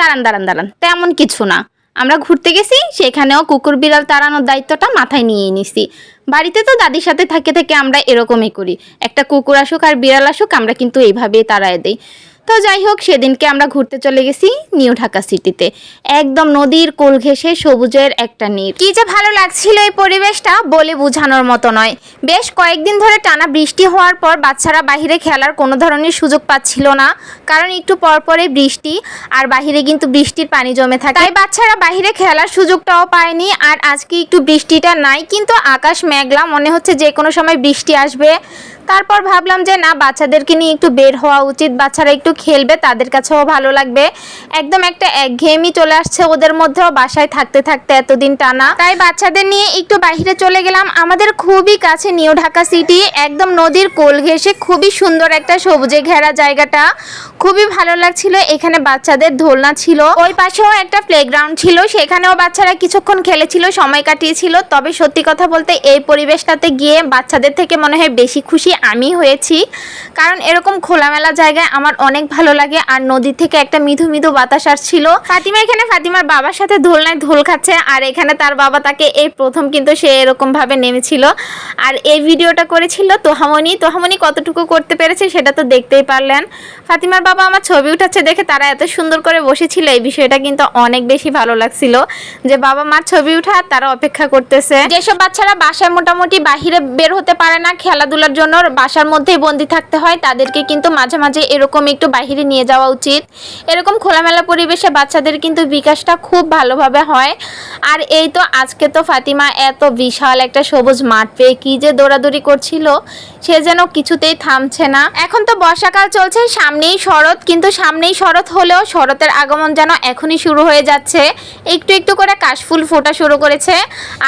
দাঁড়ান দাঁড়ান দাঁড়ান। তেমন কিছু না। আমরা ঘুরতে গেছি, সেখানেও কুকুর বিড়াল তাড়ানোর দায়িত্বটা মাথায় নিয়ে নিছি। বাড়িতে তো দাদির সাথে থাকে, থেকে আমরা এরকমই করি। একটা কুকুর আসুক আর বিড়াল আসুক, আমরা কিন্তু এইভাবেই তাড়ায় দিই। তো যাই হোক, সেদিনকে আমরা ঘুরতে চলে গেছি নিউ ঢাকা সিটিতে। একদম নদীর কোল ঘেঁষে সবুজের একটা নীর কি যে ভালো লাগছিল এই পরিবেশটা বলে বোঝানোর মতো নয়। বেশ কয়েকদিন ধরে টানা বৃষ্টি হওয়ার পর বাচ্চারা বাইরে খেলার কোনো ধরনের সুযোগ পাচ্ছিল না। কারণ একটু পর পরে বৃষ্টি আর বাহিরে কিন্তু বৃষ্টির পানি জমে থাকে। তাই বাচ্চারা বাইরে খেলার সুযোগটাও পায়নি আর আজকে একটু বৃষ্টিটা নাই, কিন্তু আকাশ মেঘলা, মনে হচ্ছে যে কোনো সময় বৃষ্টি আসবে। তারপর ভাবলাম যে না, বাচ্চাদেরকে নিয়ে একটু বের হওয়া উচিত। বাচ্চারা একটু খেলবে, তাদের কাছেও ভালো লাগবে। একদম একটা একঘেয়েমি চলে আসছে ওদের মধ্যেও, বাসায় থাকতে থাকতে এতদিন টানা। তাই বাচ্চাদের নিয়ে একটু বাইরে চলে গেলাম। আমাদের খুবই কাছে নিউ ঢাকা সিটি, একদম নদীর কোল ঘেঁষে খুবই সুন্দর একটা সবুজে ঘেরা জায়গাটা। খুবই ভালো লাগছিল, এখানে বাচ্চাদের দোলনা ছিল। ওই পাশেও একটা প্লেগ্রাউন্ড ছিল, সেখানেও বাচ্চারা কিছুক্ষণ খেলেছিল, সময় কাটিয়েছিল। তবে সত্যি কথা বলতে এই পরিবেশটাতে গিয়ে বাচ্চাদের থেকে মনে হয় বেশি খুশি আমি হয়েছি। কারণ এরকম খোলামেলা জায়গায় আমার অনেক ভালো লাগে। আর নদী থেকে একটা মৃদু মৃদু বাতাস আসছিল। ফাতিমা এখানে, ফাতিমার বাবার সাথে দোলনায় ধোল খাচ্ছে। আর এখানে তার বাবা তাকে এই প্রথম কিন্তু সে এরকম ভাবে নেমেছিল। আর এই ভিডিওটা করেছিল তোহামনি। তোহামনি কতটুকু করতে পেরেছে সেটা তো দেখতেই পারলেন। ফাতিমার বাবা আমার ছবি উঠাচ্ছে দেখে তারা এত সুন্দর করে বসেছিল, এই বিষয়টা কিন্তু অনেক বেশি ভালো লাগছিল। যে বাবা মার ছবি উঠা, তারা অপেক্ষা করতেছে। যেসব বাচ্চারা বাসায় মোটামুটি বাহিরে বের হতে পারে না, খেলাধুলার জন্য বাসার মধ্যেই বন্দি থাকতে হয়, তাদেরকে কিন্তু মাঝে মাঝে এরকম একটু বাহিরে নিয়ে যাওয়া উচিত। এরকম খোলামেলা পরিবেশে বাচ্চাদের কিন্তু বিকাশটা খুব ভালোভাবে হয়। আর এই তো আজকে তো ফাতিমা এত বিশাল একটা সবুজ মাঠ পেয়ে কি যে দৌড়াদৌড়ি করছিল, সে যেন কিছুতেই থামছে না। এখন তো বর্ষাকাল চলছে, সামনেই শরৎ, কিন্তু সামনেই শরৎ হলেও শরতের আগমন যেন এখনই শুরু হয়ে যাচ্ছে। একটু একটু করে কাশফুল ফোটা শুরু করেছে,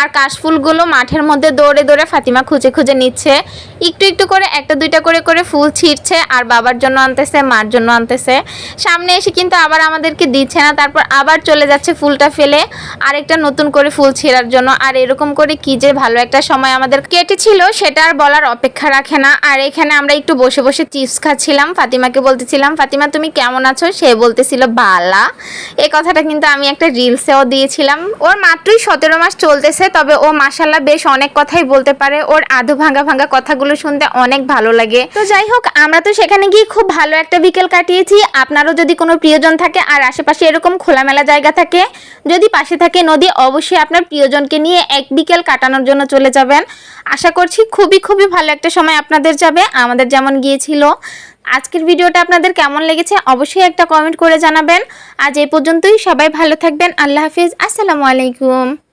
আর কাশফুলগুলো মাঠের মধ্যে দৌড়ে দৌড়ে ফাতিমা খুঁজে খুঁজে নিচ্ছে। একটু একটু করে একটা দুইটা করে করে ফুল ছিঁড়ছে, আর বাবার জন্য আনতেছে, মার জন্য আনতেছে। সামনে এসে কিন্তু আবার আমাদেরকে দিচ্ছে না, তারপর আবার চলে যাচ্ছে ফুলটা ফেলে, আরেকটা নতুন করে ফুল ছিঁড়ার জন্য। আর এরকম করে কি যে ভালো একটা সময় আমাদের কেটেছিল, সেটা আর বলার অপেক্ষা রাখে না। আর এখানে আমরা একটু বসে বসে চিপস খাচ্ছিলাম, ফাতিমাকে বলতেছিলাম, ফাতিমা, তুমি কেমন আছো? সে বলতেছিল, বালা। এই কথাটা কিন্তু আমি একটা রিলসেও দিয়েছিলাম। ওর মাত্রই সতেরো মাস চলতেছে, তবে ও মাসাল্লাহ বেশ অনেক কথাই বলতে পারে। ওর আধো ভাঙা ভাঙা কথাগুলো শুনতে অনেক ভালো লাগে। তো যাই হোক, আমরা তো সেখানে গিয়ে খুব ভালো একটা বিকেল কাটিয়েছি, আপনারও যদি কোনো প্রিয়জন থাকে আর আশেপাশে এরকম খোলামেলা জায়গা থাকে, যদি পাশে থাকে নদী, অবশ্যই আপনার প্রিয়জনকে নিয়ে এক বিকেল কাটানোর জন্য চলে যাবেন। আশা করছি খুবই খুবই ভালো একটা সময় আপনাদের যাবে, আমাদের যেমন গিয়েছিল। আজকের ভিডিওটা আপনাদের কেমন লেগেছে অবশ্যই একটা কমেন্ট করে জানাবেন। আজ এই পর্যন্তই, সবাই ভালো থাকবেন, আল্লাহ হাফিজ, আসসালামু আলাইকুম।